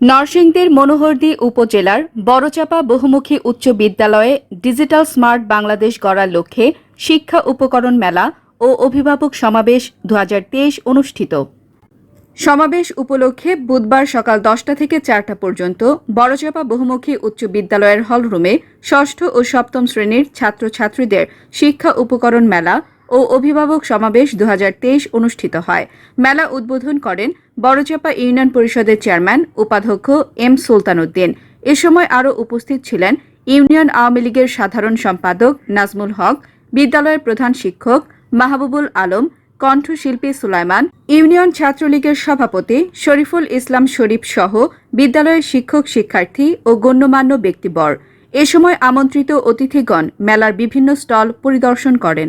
নরসিংদীর মনোহরদী উপজেলার বড়চাপা বহুমুখী উচ্চ বিদ্যালয়ে ডিজিটাল স্মার্ট বাংলাদেশ গড়ার লক্ষ্যে শিক্ষা উপকরণ মেলা ও অভিভাবক সমাবেশ দু হাজার তেইশ অনুষ্ঠিত। সমাবেশ উপলক্ষে বুধবার সকাল দশটা থেকে চারটা পর্যন্ত বড়চাপা বহুমুখী উচ্চ বিদ্যালয়ের হলরুমে ষষ্ঠ ও সপ্তম শ্রেণির ছাত্রছাত্রীদের শিক্ষা উপকরণ মেলা ও অভিভাবক সমাবেশ দু হাজার তেইশ অনুষ্ঠিত হয়। মেলা উদ্বোধন করেন বড়চাপা ইউনিয়ন পরিষদের চেয়ারম্যান, উপাধ্যক্ষ এম সুলতান উদ্দিন এ সময় আরও উপস্থিত ছিলেন ইউনিয়ন আওয়ামী লীগের সাধারণ সম্পাদক নাজমুল হক, বিদ্যালয়ের প্রধান শিক্ষক মাহবুবুল আলম, কণ্ঠশিল্পী সুলাইমান, ইউনিয়ন ছাত্রলীগের সভাপতি শরীফুল ইসলাম শরীফ সহ বিদ্যালয়ের শিক্ষক, শিক্ষার্থী ও গণ্যমান্য ব্যক্তিবর এ সময় আমন্ত্রিত অতিথিগণ মেলার বিভিন্ন স্টল পরিদর্শন করেন।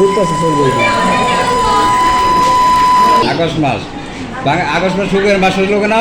না আগস্ট মাস। আগস্ট মাস সুখের মাস হইল কেনা?